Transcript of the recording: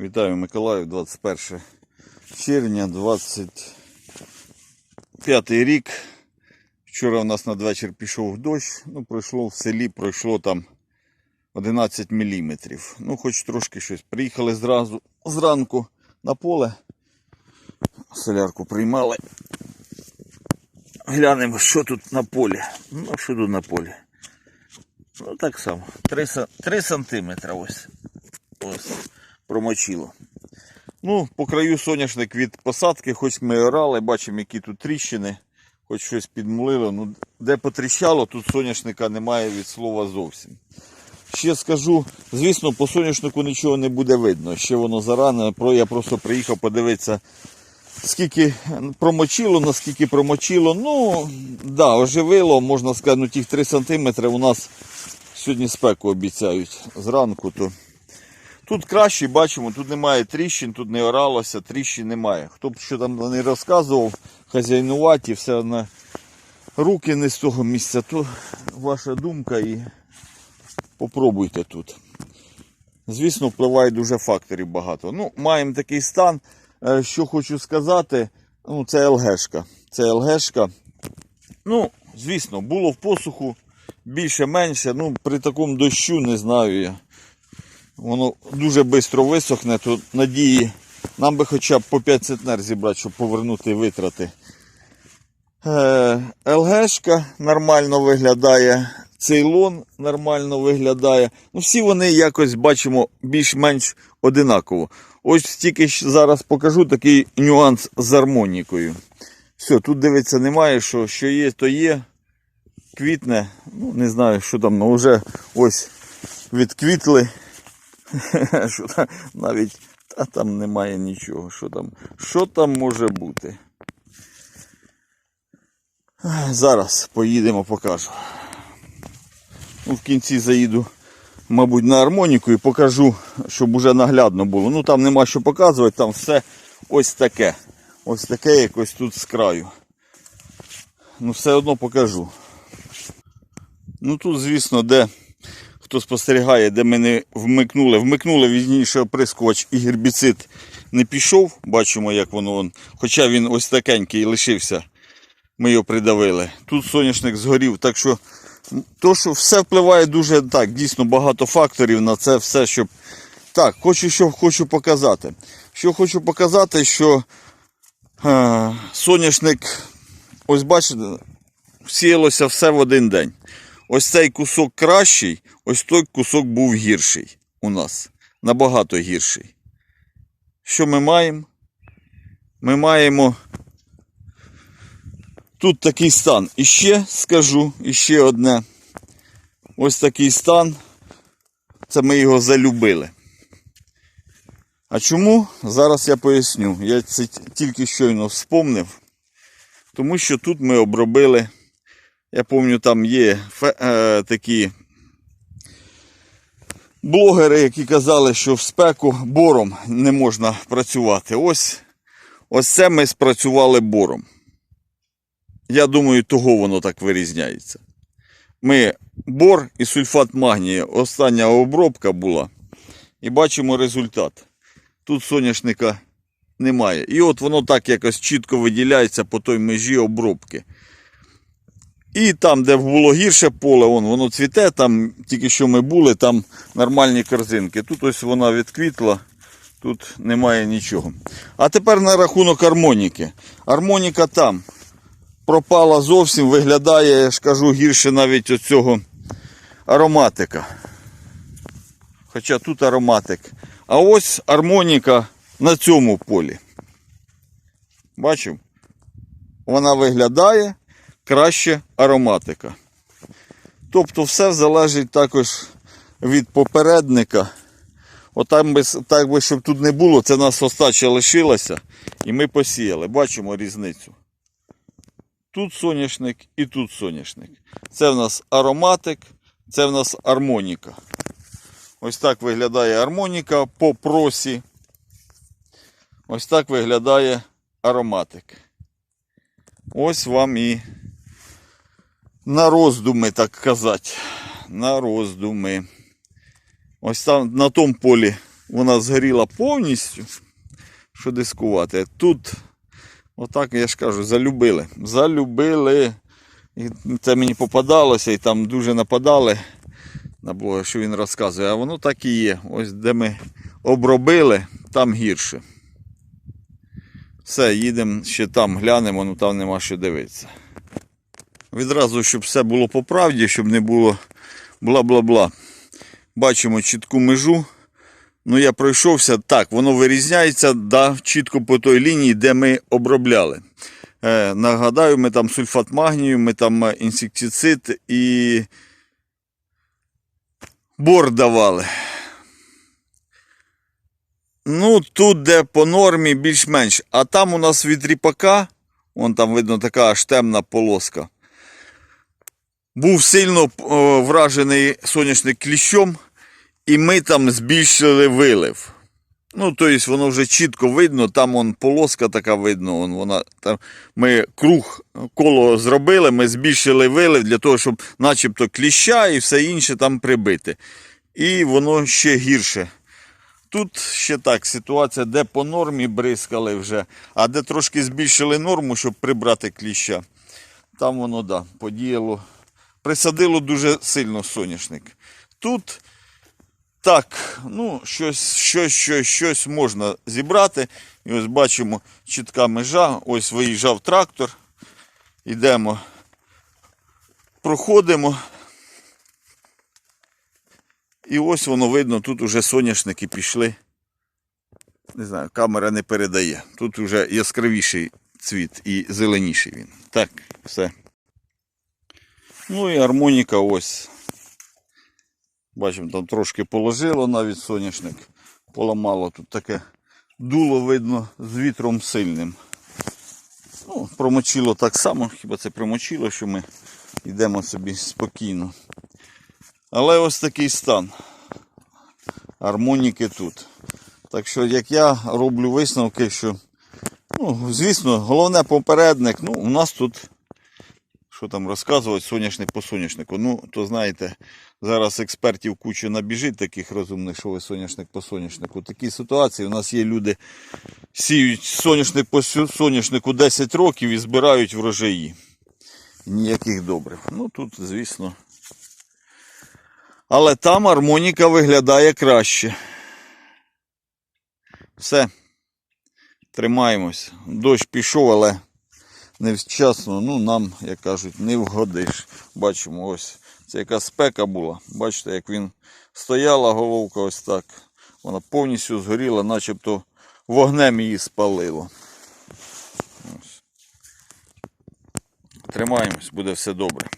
Вітаю Миколаїв, 21 червня, 25 рік. Вчора у нас надвечір пішов дощ, ну пройшло в селі, пройшло там 11 міліметрів. Ну, хоч трошки щось. Приїхали зразу зранку на поле. Солярку приймали. Глянемо, що тут на полі. Ну, що тут на полі. Ну, так само. 3, 3 сантиметри ось. Ось промочило. Ну, по краю соняшник від посадки, хоч ми орали, бачимо, які тут тріщини, хоч щось підмулило. Ну, де потріщало, тут соняшника немає від слова зовсім. Ще скажу, звісно, по соняшнику нічого не буде видно. Ще воно зарано. Я просто приїхав подивитися, скільки промочило, наскільки промочило. Ну, да, оживило, можна сказати, ну тих 3 см у нас сьогодні спеку обіцяють зранку. то Тут краще бачимо, тут немає тріщин, тут не оралося, тріщин немає. Хто б що там не розказував, хазяйнуваті, все на руки не з того місця, то ваша думка і попробуйте тут. Звісно, впливає дуже факторів багато. Ну, маємо такий стан. Е, Що хочу сказати, ну, це ЛГшка. Це ЛГшка. Ну, звісно, було в посуху більше-менше. Ну, при такому дощу не знаю я воно дуже швидко висохне, то надії нам би хоча б по 5 центнер зібрати, щоб повернути витрати. Е, ЛГшка нормально виглядає, цейлон нормально виглядає. Ну, всі вони якось бачимо більш-менш одинаково. Ось тільки зараз покажу такий нюанс з гармонікою. Все, тут дивиться немає, що, що є, то є. Квітне, ну не знаю, що там, ну вже ось відквітли. що там, навіть та там немає нічого. Що там, що там може бути? Зараз поїдемо, покажу. Ну, в кінці заїду, мабуть, на гармоніку і покажу, щоб уже наглядно було. Ну там нема що показувати, там все ось таке. Ось таке якось тут з краю. Ну, все одно покажу. Ну тут, звісно, де хто спостерігає, де ми не вмикнули. Вмикнули візніше оприскувач і гербіцид не пішов. Бачимо, як воно. он. Хоча він ось такенький лишився. Ми його придавили. Тут соняшник згорів. Так що, то, що все впливає дуже так, дійсно багато факторів на це все, щоб. Так, хочу, що хочу показати. Що хочу показати, що е, соняшник, ось бачите, сіялося все в один день. Ось цей кусок кращий, ось той кусок був гірший у нас. Набагато гірший. Що ми маємо? Ми маємо тут такий стан. І ще скажу, і ще одне. Ось такий стан. Це ми його залюбили. А чому? Зараз я поясню. Я це тільки щойно вспомнив. Тому що тут ми обробили я пам'ятаю, там є е, такі блогери, які казали, що в спеку бором не можна працювати. Ось, ось це ми спрацювали бором. Я думаю, того воно так вирізняється. Ми бор і сульфат магнія. Остання обробка була. І бачимо результат. Тут соняшника немає. І от воно так якось чітко виділяється по той межі обробки. І там, де було гірше поле, вон, воно цвіте, там тільки що ми були, там нормальні корзинки. Тут ось вона відквітла, тут немає нічого. А тепер на рахунок армоніки. Армоніка там пропала зовсім, виглядає, я ж кажу, гірше навіть оцього ароматика. Хоча тут ароматик. А ось армоніка на цьому полі. Бачив? Вона виглядає краще ароматика. Тобто все залежить також від попередника. Отак би, так би, щоб тут не було, це нас остача лишилася і ми посіяли. Бачимо різницю. Тут соняшник і тут соняшник. Це в нас ароматик, це в нас армоніка. Ось так виглядає армоніка по просі. Ось так виглядає ароматик. Ось вам і на роздуми, так казати. На роздуми. Ось там на тому полі вона згоріла повністю, що дискувати. Тут, отак я ж кажу, залюбили. Залюбили. І це мені попадалося, і там дуже нападали на блога, що він розказує. А воно так і є. Ось де ми обробили, там гірше. Все, їдемо ще там, глянемо, ну там нема що дивитися. Відразу, щоб все було по правді, щоб не було бла-бла-бла. Бачимо чітку межу. Ну, я пройшовся, так, воно вирізняється да, чітко по той лінії, де ми обробляли. Е, нагадаю, ми там сульфат магнію, ми там е, інсектицид і бор давали. Ну, тут, де по нормі більш-менш. А там у нас від ріпака, вон там видно така аж темна полоска. Був сильно вражений соняшник кліщом, і ми там збільшили вилив. Ну, тобто воно вже чітко видно, там вон полоска така видно. Вон, вона, там, ми круг коло зробили, ми збільшили вилив для того, щоб начебто кліща і все інше там прибити. І воно ще гірше. Тут ще так ситуація, де по нормі бризкали вже, а де трошки збільшили норму, щоб прибрати кліща. Там воно да, подіяло. Присадило дуже сильно соняшник. Тут так, ну, щось, щось, щось, щось можна зібрати. І ось бачимо чітка межа. Ось виїжджав трактор. Йдемо, проходимо. І ось воно видно, тут уже соняшники пішли. Не знаю, камера не передає. Тут вже яскравіший цвіт і зеленіший він. Так, все. Ну і гармоніка ось. Бачимо, там трошки положило навіть соняшник. Поламало тут таке дуло видно з вітром сильним. Ну, промочило так само, хіба це промочило, що ми йдемо собі спокійно. Але ось такий стан. Гармоніки тут. Так що, як я роблю висновки, що, ну, звісно, головне попередник, ну, у нас тут, що там розказувати, соняшник по соняшнику. Ну, то знаєте, зараз експертів кучу набіжить таких розумних, що ви соняшник по соняшнику. Такі ситуації. У нас є люди, сіють соняшник по соняшнику 10 років і збирають врожаї. Ніяких добрив. Ну тут, звісно. Але там гармоніка виглядає краще. Все. Тримаємось. Дощ пішов, але невчасно. Ну, нам, як кажуть, не вгодиш. Бачимо, ось це яка спека була. Бачите, як він стояла, головка ось так. Вона повністю згоріла, начебто вогнем її спалило. Ось. Тримаємось, буде все добре.